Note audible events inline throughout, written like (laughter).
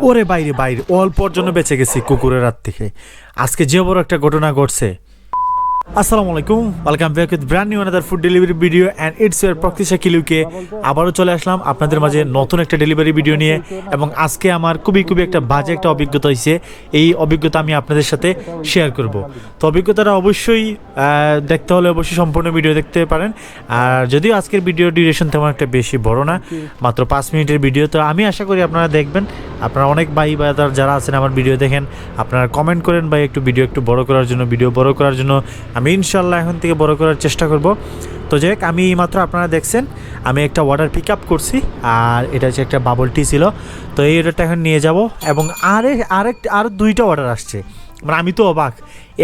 ওরে বাইরে বাইরে। অল্পর জন্য বেঁচে গেছি কুকুরের হাত থেকে। আজকে যে বড় একটা ঘটনা ঘটছে আসসালামু আলাইকুম, welcome back with brand new another food delivery video and it's year প্রকৃষা কিলুকে আবারও চলে আসলাম আপনাদের মাঝে নতুন একটা ডেলিভারি ভিডিও নিয়ে এবং আজকে আমার খুবই খুবই একটা বাজে একটা অভিজ্ঞতা হয়েছে। এই অভিজ্ঞতা আমি আপনাদের সাথে শেয়ার করব। তো অভিজ্ঞতাটা অবশ্যই দেখতে হলে অবশ্যই সম্পূর্ণ ভিডিও দেখতে পারেন। আর যদিও আজকের ভিডিও ডিউরেশন তেমন একটা বেশি বড় না, মাত্র পাঁচ মিনিটের ভিডিও তো আমি আশা করি আপনারা দেখবেন, আপনারা অনেক ভাই বাদার যারা আছেন আমার ভিডিও দেখেন, আপনারা কমেন্ট করেন ভাই একটু ভিডিও একটু বড় করার জন্য ভিডিও বড় করার জন্য আমি ইনশাল্লাহ এখন থেকে বড় করার চেষ্টা করব। তো যাই আমি মাত্র আপনারা দেখছেন, আমি একটা ওয়াটার পিক আপ করছি, আর এটা হচ্ছে একটা বাবল টি ছিল। তো এই অর্ডারটা এখন নিয়ে যাব, এবং আরে, আরেক আরও দুইটা অর্ডার আসছে। মানে আমি তো অবাক,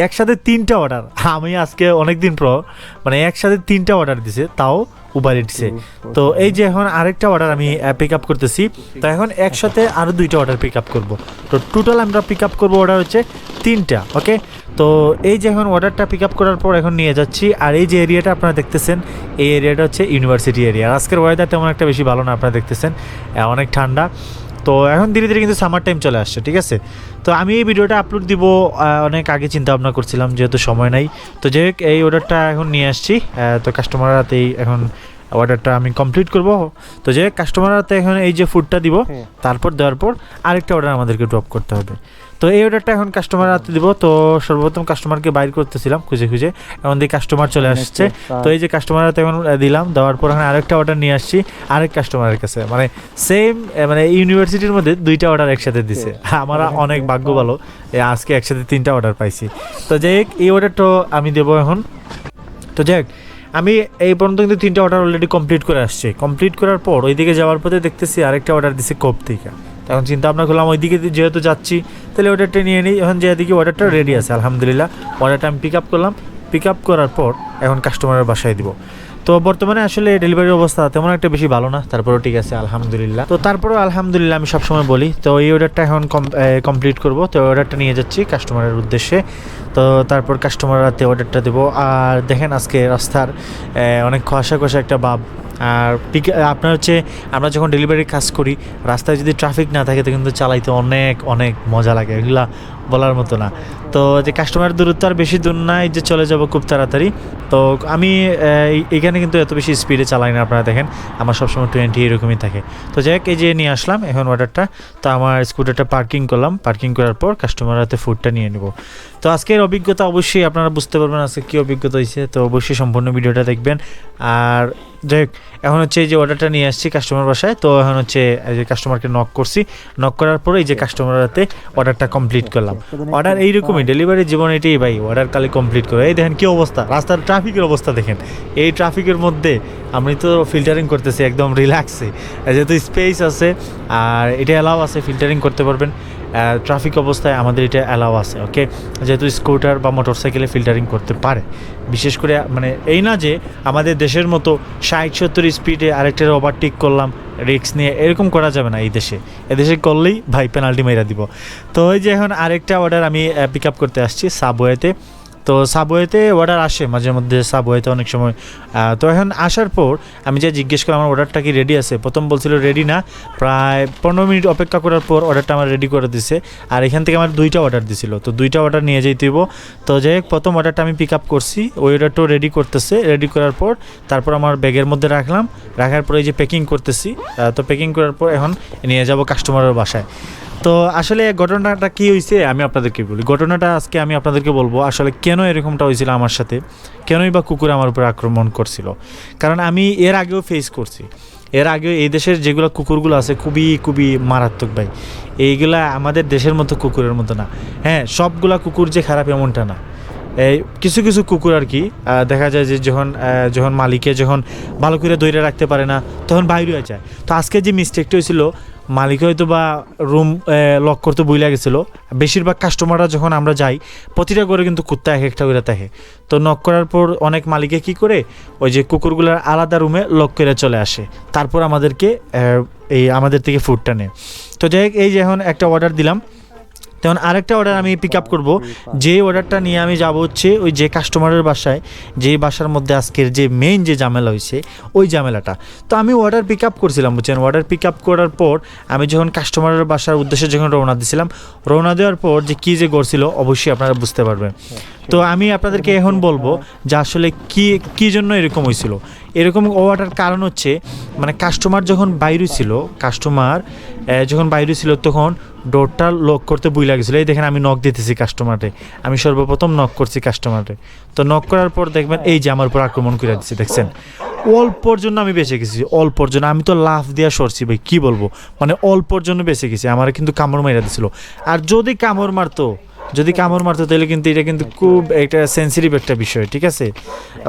একসাথে তিনটা অর্ডার আমি আজকে অনেক দিন পর মানে একসাথে তিনটা অর্ডার দিছে, তাও উবার ইটসে তো এই যে এখন আরেকটা অর্ডার আমি পিক আপ করতেছি, তো এখন একসাথে আরও দুইটা অর্ডার পিক আপ করব। তো টোটাল আমরা পিক আপ করব অর্ডার হচ্ছে তিনটা ওকে তো এই যে এখন অর্ডারটা পিক আপ করার পর এখন নিয়ে যাচ্ছি, আর এই যে এরিয়াটা আপনারা দেখতেছেন, এই এরিয়াটা হচ্ছে ইউনিভার্সিটি এরিয়া আজকের ওয়েদার তেমন একটা বেশি ভালো না, আপনারা দেখতেছেন। অনেক ঠান্ডা। তো এখন ধীরে ধীরে কিন্তু সামার টাইম চলে আসছে, ঠিক আছে? তো আমি এই ভিডিওটা আপলোড দিব অনেক আগে চিন্তা ভাবনা করছিলাম, যেহেতু সময় নাই। তো যাই হোক, এই অর্ডারটা এখন নিয়ে আসছি। তো কাস্টমার হাতেই এখন অর্ডারটা আমি কমপ্লিট করব। তো যে কাস্টমার হাতে এখন এই যে ফুডটা দিব তারপর দেওয়ার পর আরেকটা অর্ডার আমাদেরকে ড্রপ করতে হবে। তো এই অর্ডারটা এখন কাস্টমার হাতে দিব। তো সর্বপ্রথম কাস্টমারকে বাইর করতেছিলাম খুঁজে খুঁজে এখন দিয়ে কাস্টমার চলে আসছে। তো এই যে কাস্টমার হাতে এখন দিলাম দেওয়ার পর এখন আরেকটা অর্ডার নিয়ে আসছি আরেক কাস্টমারের কাছে। মানে সেম মানে ইউনিভার্সিটির মধ্যে দুইটা অর্ডার একসাথে দিছে। (laughs) আমার অনেক ভাগ্য ভালো আজকে একসাথে তিনটা অর্ডার পাইছি। তো যাই হোক, এই অর্ডারটা আমি দেবো এখন। তো যাই আমি এই পর্যন্ত কিন্তু তিনটা অর্ডার অলরেডি কমপ্লিট করে আসছি। কমপ্লিট করার পর ওইদিকে যাওয়ার পথে দেখতেছি আরেকটা অর্ডার দিছে কোপ থেকে এখন চিন্তা ভাবনা করলাম ওইদিকে যেহেতু যাচ্ছি, তাহলে অর্ডারটা নিয়ে নিই। এখন যেদিকে অর্ডারটা রেডি আছে, আলহামদুলিল্লাহ অর্ডারটা আমি পিক আপ করলাম। পিক আপ করার পর এখন কাস্টমারের বাসায় দিব। তো বর্তমানে আসলে ডেলিভারি অবস্থা তেমন একটা বেশি ভালো না, তারপরেও ঠিক আছে, আলহামদুলিল্লাহ। তো তারপরেও আলহামদুলিল্লাহ আমি সবসময় বলি, তো এই অর্ডারটা এখন কমপ্লিট করব। তো অর্ডারটা নিয়ে যাচ্ছি কাস্টমারের উদ্দেশ্যে। তো তারপর কাস্টমার রাতে অর্ডারটা দেবো। আর দেখেন আজকে রাস্তার অনেক খোয়াশা খোয়াশা একটা ভাব আর পিক আপনার হচ্ছে আমরা যখন ডেলিভারি কাজ করি রাস্তায় যদি ট্রাফিক না থাকে তো কিন্তু চালাইতে অনেক অনেক মজা লাগে। এগুলা বলার মতো না। তো যে কাস্টমার দূরত্ব আর বেশি দূর নাই যে চলে যাব খুব তাড়াতাড়ি। তো আমি এখানে কিন্তু এত বেশি স্পিডে চালাই না আপনারা দেখেন। আমার সবসময় টোয়েন্টি এরকমই থাকে। তো যাই হোক, এই যে নিয়ে আসলাম এখন অর্ডারটা তো আমার স্কুটারটা পার্কিং করলাম। পার্কিং করার পর কাস্টমার হাতে ফুডটা নিয়ে নেব। তো আজকের অভিজ্ঞতা অবশ্যই আপনারা বুঝতে পারবেন আজকে কী অভিজ্ঞতা হয়েছে। তো অবশ্যই সম্পূর্ণ ভিডিওটা দেখবেন। আর যাই হোক, এখন হচ্ছে এই যে অর্ডারটা নিয়ে আসছি কাস্টমার বাসায় তো এখন হচ্ছে এই যে কাস্টমারকে নক করছি নক করার পরে এই যে কাস্টমার হাতে অর্ডারটা কমপ্লিট করলাম। অর্ডার এইরকমই ডেলিভারি জীবন এটাই ভাই অর্ডার কালে কমপ্লিট করে। এই দেখেন কি অবস্থা রাস্তার ট্রাফিকের অবস্থা দেখেন। এই ট্রাফিকের মধ্যে আমি তো ফিল্টারিং করতেছি একদম রিল্যাক্সে যেহেতু স্পেস আছে আর এটা অ্যালাউ আছে ফিল্টারিং করতে পারবেন। ট্রাফিক অবস্থায় আমাদের এটা অ্যালাউ আছে ওকে যেহেতু স্কুটার বা মোটর সাইকেলে ফিল্টারিং করতে পারে। বিশেষ করে মানে এই না যে আমাদের দেশের মতো ষাট, সত্তর স্পিডে আরেকটা ওভারটেক করলাম রিক্স নিয়ে এরকম করা যাবে না এই দেশে। এদেশে করলেই ভাই পেনাল্টি মেরা দিব। তো ওই যে এখন আরেকটা অর্ডার আমি পিক আপ করতে আসছি সাবওয়েতে তো সাবওয়েতে অর্ডার আসে মাঝে মধ্যে সাবওয়েতে অনেক সময়। তো এখন আসার পর আমি যে জিজ্ঞেস করলাম, আমার অর্ডারটা কি রেডি আছে? প্রথম বলছিল রেডি না। প্রায় পনেরো মিনিট অপেক্ষা করার পর অর্ডারটা আমার রেডি করে দিছে। আর এখান থেকে আমার দুইটা অর্ডার দিছিল। তো দুইটা অর্ডার নিয়ে যেতে হইব। তো যাই হোক, প্রথম অর্ডারটা আমি পিক আপ করছি। ওই অর্ডারটাও রেডি করতেছে। রেডি করার পর তারপর আমার ব্যাগের মধ্যে রাখলাম। রাখার পর এই যে প্যাকিং করতেছি। তো প্যাকিং করার পর এখন নিয়ে যাব কাস্টমারের বাসায়। তো আসলে ঘটনাটা কি হয়েছে আমি আপনাদেরকে বলি। ঘটনাটা আজকে আমি আপনাদেরকে বলব। আসলে কেন এরকমটা হয়েছিল আমার সাথে? কেনই বা কুকুর আমার উপর আক্রমণ করছিল? কারণ আমি এর আগেও ফেস করছি। এর আগেও এই দেশের যেগুলো কুকুরগুলো আছে, খুবই খুবই মারাত্মক ভাই। এইগুলা আমাদের দেশের মতো কুকুরের মতো না। হ্যাঁ সবগুলা কুকুর যে খারাপ এমনটা না। এই কিছু কিছু কুকুর আর কি দেখা যায় যে যখন যখন মালিকে যখন ভালো করে দইরে রাখতে পারে না, তখন বাইরে হয়ে যায়। তো আজকে যে মিস্টেকটা হয়েছিল মালিক হয়তো বা রুম লক করতে বইলা গেছিল। বেশিরভাগ কাস্টমাররা যখন আমরা যাই প্রতিটা করে কিন্তু কুত্তা এক একটা করে থাকে। তো নক করার পর অনেক মালিকে কি করে? ওই যে কুকুরগুলোর আলাদা রুমে লক করে চলে আসে। তারপর আমাদেরকে এই আমাদের থেকে ফুডটা নেয়। তো যাই হোক, এই যে এখন একটা অর্ডার দিলাম। তেমন আরেকটা অর্ডার আমি পিক আপ করব। যে অর্ডারটা নিয়ে আমি যাব হচ্ছে ওই যে কাস্টমারের বাসায় যেই বাসার মধ্যে আজকের যে মেইন যে ঝামেলা হয়েছে ওই ঝামেলাটা। তো আমি অর্ডার পিক আপ করছিলাম বুঝছেন? অর্ডার পিক আপ করার পর আমি যখন কাস্টমারের বাসার উদ্দেশ্যে যখন রওনা দিছিলাম রওনা দেওয়ার পর যে কী যে করছিল অবশ্যই আপনারা বুঝতে পারবেন। তো আমি আপনাদেরকে এখন বলব যে আসলে কি কী জন্য এরকম হয়েছিল। এরকম হওয়াটার কারণ হচ্ছে মানে কাস্টমার যখন বাইরে ছিল কাস্টমার যখন বাইরে ছিল তখন ডোরটা লক করতে বই লাগছিল এই দেখেন আমি নক দিতেছি কাস্টমারে আমি সর্বপ্রথম নক করছি কাস্টমারে তো নক করার পর দেখবেন এই যে আমার উপর আক্রমণ করে দিচ্ছে দেখছেন? অল্পর জন্য আমি বেঁচে গেছি, অল্পর জন্য। আমি তো লাভ দিয়া সরছি ভাই, কি বলব? মানে অল্পর জন্য বেঁচে গেছি, আমার কিন্তু কামড় মাইরা দিছিল। আর যদি কামড় মারতো যদি কামড় মারতো তাহলে কিন্তু এটা কিন্তু খুব একটা সেন্সিটিভ একটা বিষয় ঠিক আছে?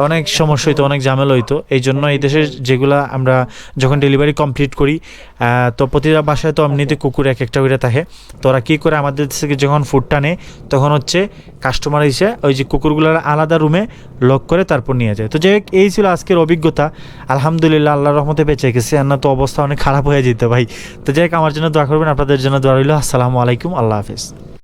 অনেক সমস্যা হইতো অনেক ঝামেলা হইতো। এই জন্য এই দেশের যেগুলা আমরা যখন ডেলিভারি কমপ্লিট করি তো প্রতিটা বাসায় তো এমনিতে কুকুর এক একটা করে থাকে। তো ওরা কী করে আমাদের থেকে যখন ফুডটা নেয় তখন হচ্ছে কাস্টমার এসে ওই যে কুকুরগুলোর আলাদা রুমে লক করে তারপর নিয়ে যায়। তো যাই হোক এই ছিল আজকের অভিজ্ঞতা। আলহামদুলিল্লাহ আল্লাহ রহমতে বেঁচে গেছে। আর না তো অবস্থা অনেক খারাপ হয়ে যেত ভাই। তো যাই হোক আমার জন্য দোয়া করবেন আপনাদের জন্য দোয়া রইল। আসসালামু আলাইকুম আল্লাহ হাফিজ।